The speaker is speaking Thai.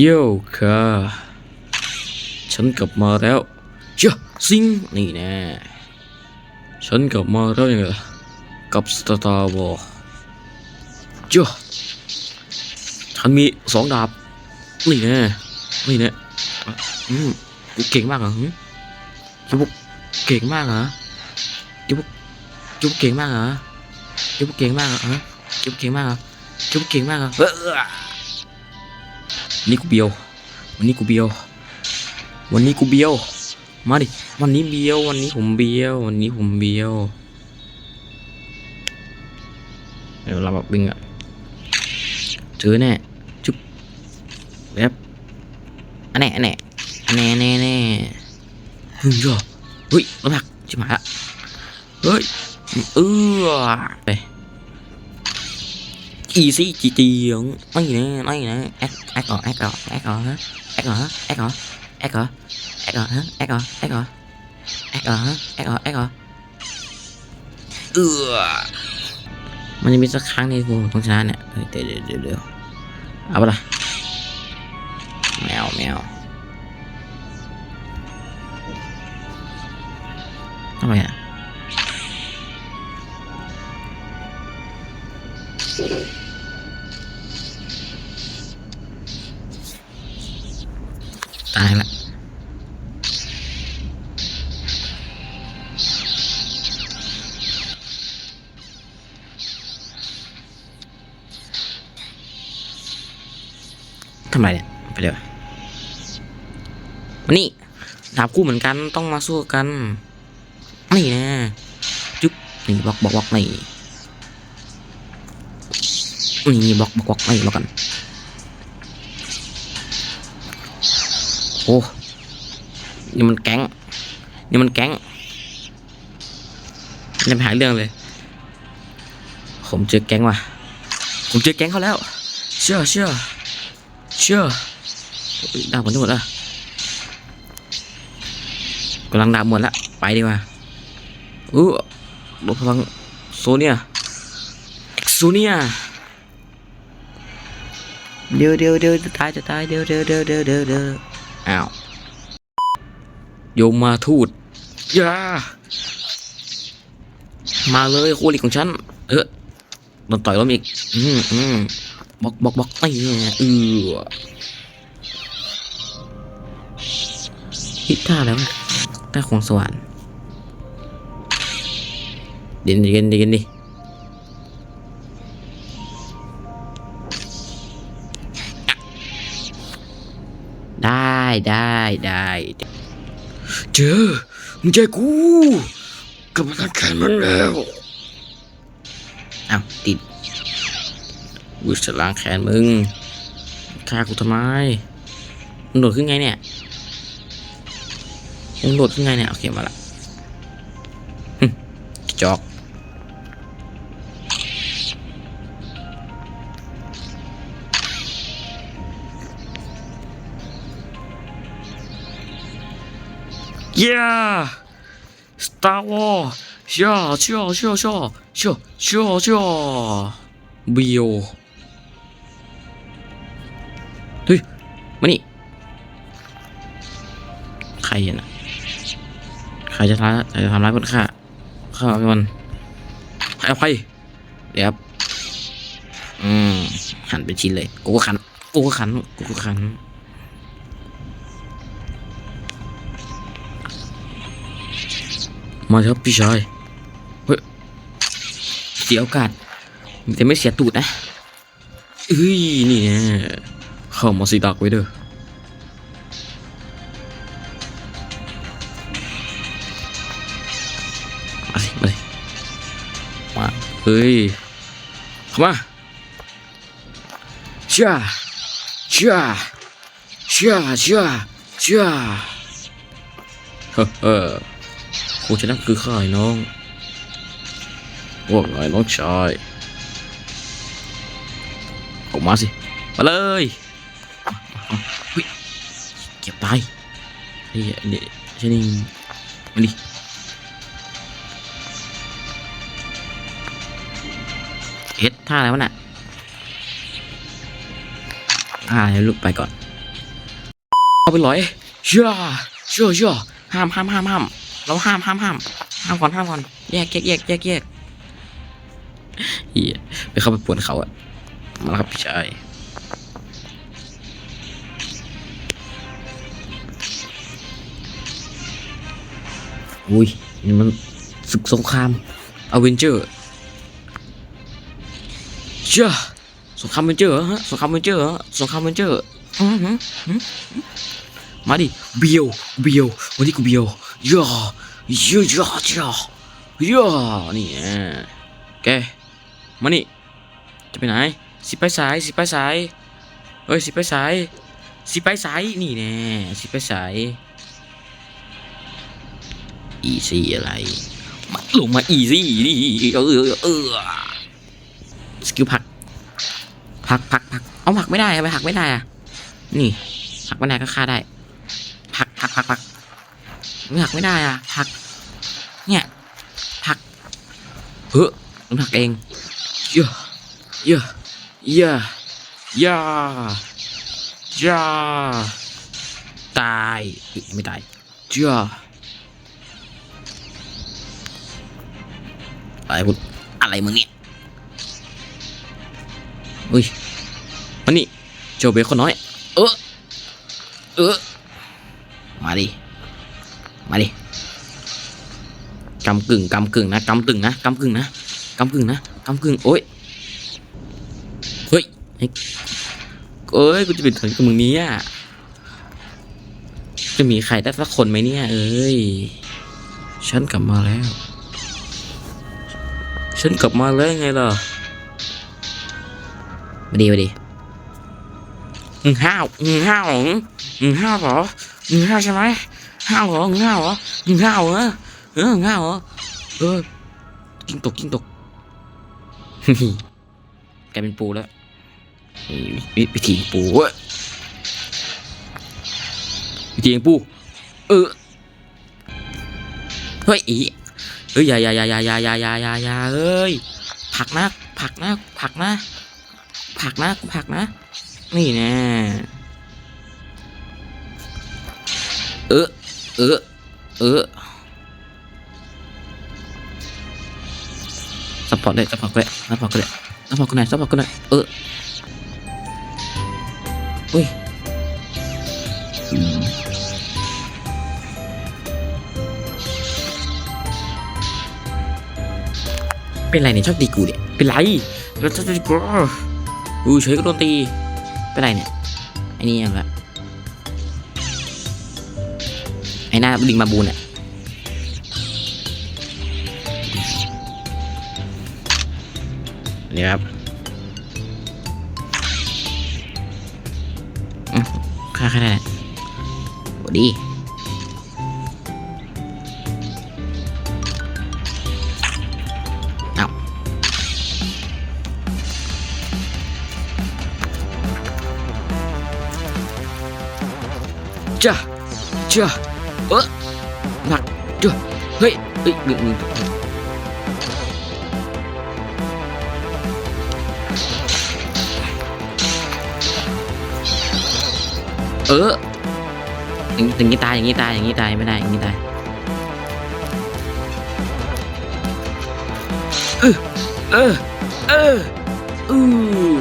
โยค่ะฉันกลับมาแล้วเจ้าซิงนี่แน่ฉันกลับมาแล้วยังไงกับสตาร์วอลเจ้าฉันมีสองดาบนี่แน่นี่แน่อะอืมกูเก่งมากเหรอยูบุกเก่งมากเหรอยูบุกยูบุกเก่งมากเหรอยูบุกเก่งมากเหรอฮะยูบุกเก่งมากเหรอยูบุกเก่งมากเหรอ นนี้กูเบียว วันนี้กูเบียว วันนี้กูเบียว มาดิ วันนี้เบียว วันนี้ผมเบียว วันนี้ผมเบียว เดี๋ยวเราแบบดึงอะเจอแน่ จุ๊บแบบอันแน่อันแน่อันแน่แน่แน่เฮ้ยจ้ะเฮ้ยรถผักชิบหายละ เฮ้ย เออไป อีซี่จีจีงไม่นะไม่นะแอคแอคก่อนแอคก่อนแอคก่อนฮะแอคก่อนฮะแอคก่อนแอคก่อนแอคก่ ทำไมเนี่ยไปเดี๋ยวมานี่ดาบคู่เหมือนกันต้องมาสู้กัน นี่นะจุ๊บนี่บล็อกบล็อกบล็อกนี่นี่บล็อกบล็อกบล็อกนี่บล็อกกันโอ้นี่มันแก๊งนี่มันแก๊งจะไปหาเรื่องเลย ผมเจอแก๊งว่ะผมเจอแก๊งเขาแล้ว เชื่อเชื่อ เชื่อเฮ้ยดาบหมดทั้งหมดแล้วกำลังดาบหมดละไปดีกว่าอู้รถพลังโซเนียเอ็กโซเนียเดี๋ยวเดี๋ยวเดี๋ยวจะตายจะตายเดี๋ยวเดี๋ยวเดี๋ยวเดี๋ยวเดี๋ยวเดี๋ยวอ้าวโยมมาทูตอย่ามาเลยโคลิกของฉัน เออโดนต่อยล้มอีก อืมอืม บล็อกบล็อกบล็อกไอ้เนี่ยเออฮิตท่าแล้วะท่าของสวรรค์เดินเดินเดินดิได้ได้ได้เจอมึงเจกูกำลังแข่งมันแล้วอ้าวติด กูจะล้างแขนมึงฆ่ากูทำไมมึงโดดขึ้นไงเนี่ยมึงโดดขึ้นไงเนี่ย โอเคมาละหึกระจอกเย้สตาร์วอร์ช่อช่อช่อช่อช่อช่อช่อบิโอ มานี่ ใครอะนะใครจะทำใครจะทำร้ายคนข้าข้าเป็นมันให้อภัยเดี๋ยวครับอืมหันเป็นชิ้นเลยกูก็ขันกูก็ขันกูก็ขันมาครับพี่ชายเฮ้ยเสียโอกาสแต่ไม่เสียตูดนะเอ้ยนี่แน่เข้ามาสิดักไว้เด้อ เฮ้ย เข้ามาช่าช่าช่าช่าช่าเฮ้อเฮ้อครูชนะคือข้าไอ้น้องว่าไงน้องชายออกมาสิ มาเลยเฮ้ยเก็บตายเฮ้ยเดี๋ยวใช่นี่มาดิ ท่าอะไรวะน่ะท่าอะไรลูกไปก่อน เอาไปลอยเชื่อเชื่อเชื่อห้ามห้ามห้ามห้ามเราห้ามห้ามห้ามห้ามก่อนห้ามก่อนแยกแยกแยกแยกแยกเฮียไปเข้าไปปวนเขาอะมาแล้วครับพี่ชายอุ้ยนี่มันศึกสงครามอเวนเจอร์ ชื่อสงครามอเวนเจอร์เหรอฮะสงครามอเวนเจอร์เหรอสงครามอเวนเจอร์อือหือหือหือมาดิเบียวเบียววันนี้กูเบียวย่าย่าย่าย่าย่านี่ไงแกมานี่จะไปไหนสิไปสายสิไปสายเฮ้ยสิไปสายสิไปสายนี่แน่สิไปสายอีซี่อะไรมาลงมาอีซี่นี่เออเออเออ สกิลผักผักผักผักเอาผักไม่ได้ไปผักไม่ได้อะนี่ผักไม่ได้ก็ฆ่าได้ผักผักผักผักไม่ผักไม่ได้อะผัก เนี่ยผักเฮ้ยมันผักเองเยอะเยอะเยอะเยอะเยอะตายไม่ตายเยอะอะไรพูดอะไรมึงเนี่ย อุ้ยมานี่โจเบคคนน้อย เออเออมาดิ มาดิกำกึ่งกำกึ่งนะกำตึงนะกำกึ่งนะกำกึ่งนะกำกึ่งโอ้ยเฮ้ยเฮ้ยเอ้ยกูจะเป็นถึงกับมึงนี้อะจะมีใครได้สักคนไหมเนี่ย เอ้ยฉันกลับมาแล้ว ฉันกลับมาแล้วไงล่ะ มาดีมาดีมึงห้าวมึงห้าวเหรอมึงห้าวเหรอมึงห้าวใช่ไหมห้าวเหรอมึงห้าวเหรอมึงห้าวเหรอเออมึงห้าวเหรอเออกิ้งตกกิ้งตกกลายเป็นปูแล้ววิธีปูวิธีปู เออเฮ้ยอีเฮ้ยอย่าอย่าอย่าอย่าอย่าอย่าอย่าอย่าเอ้ยผักนะผักนะผักนะ ผักนะกูผักนะ นี่แน่เออเออเออซัพพอร์ตได้ซัพพอร์ตก็ได้ซัพพอร์ตก็ได้ซัพพอร์ตก็ได้ซัพพอร์ตก็ได้เอออุ้ยเป็นไรเนี่ยชอบตีกูเนี่ยเป็นไรแล้วชอบตีกู อูเฉยก็โดนตีเป็นไรเนี่ยไอ้นี่ยังละไอ้หน้าลิงมาบูนเนี่ยนี่ครับอืมค่าค่าได้เนี่ยโหดี chà chà. Ớ mặt chưa hơi ấy đừng đừng. Ớ đừng nghe tai đừng nghe tai đừng nghe tai bên này nghe tai. Ừ ừ ừ ừ